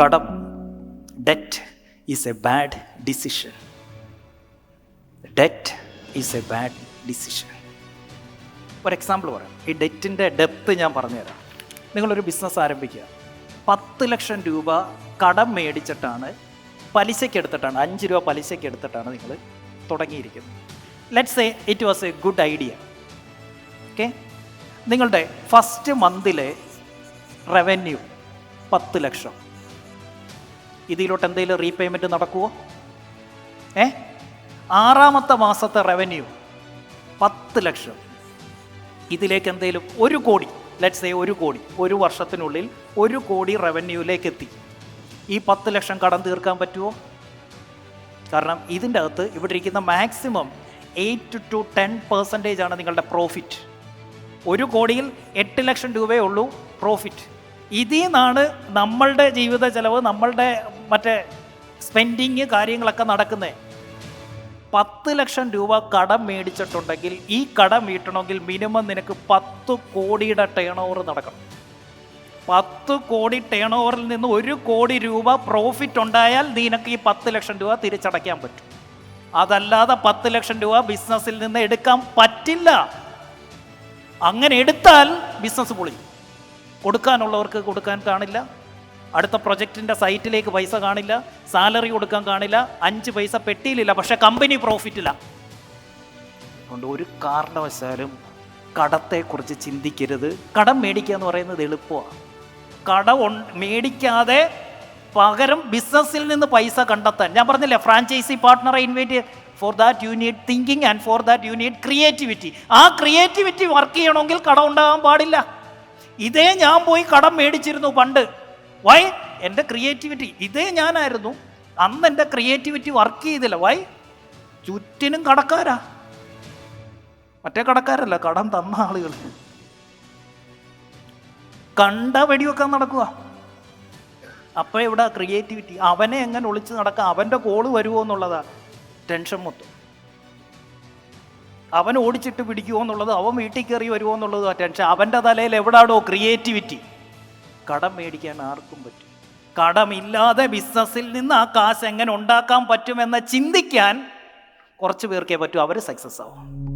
കടം debt is a bad decision debt is a bad decision ഒരു example പറയാം. ഈ ഡെറ്റിന്റെ ഡെപ്ത് ഞാൻ പറഞ്ഞുതരാം. നിങ്ങളൊരു ബിസിനസ് ആരംഭിക്കുക. പത്ത് ലക്ഷം രൂപ കടം മേടിച്ചിട്ടാണ് പലിശയ്ക്ക് എടുത്തിട്ടാണ് അഞ്ച് രൂപ പലിശയ്ക്ക് എടുത്തിട്ടാണ് നിങ്ങൾ തുടങ്ങിയിരിക്കുന്നത്. Let's a it was a good idea okay നിങ്ങളുടെ ഫസ്റ്റ് മന്തിലെ റവന്യൂ പത്ത് ലക്ഷം. ഇതിലോട്ട് എന്തെങ്കിലും റീപേയ്മെന്റ് നടക്കുമോ ഏ? ആറാമത്തെ മാസത്തെ റവന്യൂ പത്ത് ലക്ഷം. ഇതിലേക്ക് എന്തെങ്കിലും ഒരു കോടി ലെറ്റ്സ് സേ ഒരു കോടി ഒരു വർഷത്തിനുള്ളിൽ ഒരു കോടി റവന്യൂവിലേക്ക് എത്തി ഈ പത്ത് ലക്ഷം കടം തീർക്കാൻ പറ്റുമോ കാരണം ഇതിന്റെ അകത്ത് ഇവിടെ ഇരിക്കുന്ന maximum eight to ten percentage ആണ് നിങ്ങളുടെ പ്രോഫിറ്റ് ഒരു കോടിയിൽ എട്ട് ലക്ഷം രൂപയേ ഉള്ളൂ പ്രോഫിറ്റ് ഇതിൽ നിന്നാണ് നമ്മളുടെ ജീവിത ചെലവ് നമ്മളുടെ മറ്റേ സ്പെൻഡിങ് കാര്യങ്ങളൊക്കെ നടക്കുന്നത് പത്ത് ലക്ഷം രൂപ കടം മേടിച്ചിട്ടുണ്ടെങ്കിൽ ഈ കടം വീട്ടണമെങ്കിൽ മിനിമം നിനക്ക് പത്ത് കോടിയുടെ ടേൺ ഓവർ നടക്കണം. പത്ത് കോടി ടേൺ ഓവറിൽ നിന്ന് ഒരു കോടി രൂപ പ്രോഫിറ്റ് ഉണ്ടായാൽ നിനക്ക് ഈ പത്ത് ലക്ഷം രൂപ തിരിച്ചടയ്ക്കാൻ പറ്റും. അതല്ലാതെ പത്ത് ലക്ഷം രൂപ ബിസിനസ്സിൽ നിന്ന് എടുക്കാൻ പറ്റില്ല. അങ്ങനെ എടുത്താൽ ബിസിനസ് പൊളി കൊടുക്കാനുള്ളവർക്ക് കൊടുക്കാൻ കാണില്ല. അടുത്ത പ്രൊജക്റ്റിന്റെ സൈറ്റിലേക്ക് പൈസ കാണില്ല സാലറി കൊടുക്കാൻ കാണില്ല അഞ്ച് പൈസ പെട്ടിയിലില്ല പക്ഷേ കമ്പനി പ്രോഫിറ്റില്ല അതുകൊണ്ട് ഒരു കാരണവശാലും കടത്തെക്കുറിച്ച് ചിന്തിക്കരുത്. കടം മേടിക്കുക എന്ന് പറയുന്നത് എളുപ്പമാണ് കടം മേടിക്കാതെ പകരം ബിസിനസ്സിൽ നിന്ന് പൈസ കണ്ടെത്താൻ. ഞാൻ പറഞ്ഞില്ലേ franchise പാർട്ട്ണറെ invite for that you need thinking and for that you need creativity ആ ക്രിയേറ്റിവിറ്റി വർക്ക് ചെയ്യണമെങ്കിൽ കടം ഉണ്ടാകാൻ പാടില്ല. ഇതേ ഞാൻ പോയി കടം മേടിച്ചിരുന്നു പണ്ട്. വൈ എന്റെ ക്രിയേറ്റിവിറ്റി ഇതേ ഞാനായിരുന്നു. അന്ന് എന്റെ ക്രിയേറ്റിവിറ്റി വർക്ക് ചെയ്തില്ല. വൈ ചുറ്റിനും കടക്കാരാ. മറ്റേ കടക്കാരല്ല കടം തന്ന ആളുകൾ. കണ്ട വെടിവെക്കാൻ നടക്കുക. അപ്പോൾ ഇവിടെ ക്രിയേറ്റിവിറ്റി അവനെ എങ്ങനെ ഒളിച്ച് നടക്കാം? അവന്റെ കോൾ വരുമോ എന്നുള്ളതാ. ടെൻഷൻ മൊത്തം. അവൻ ഓടിച്ചിട്ട് പിടിക്കുമോ എന്നുള്ളത് അവൻ വീട്ടിൽ കയറി വരുമോ എന്നുള്ളത് ടെൻഷൻ അവന്റെ തലയിൽ എവിടാടോ ക്രിയേറ്റിവിറ്റി കടം മേടിക്കാൻ ആർക്കും പറ്റും. കടമില്ലാതെ ബിസിനസ്സിൽ നിന്ന് ആ കാശ് എങ്ങനെ ഉണ്ടാക്കാൻ പറ്റുമെന്ന് ചിന്തിക്കാൻ കുറച്ച് പേർക്കേ പറ്റൂ. അവർ സക്സസ് ആവും.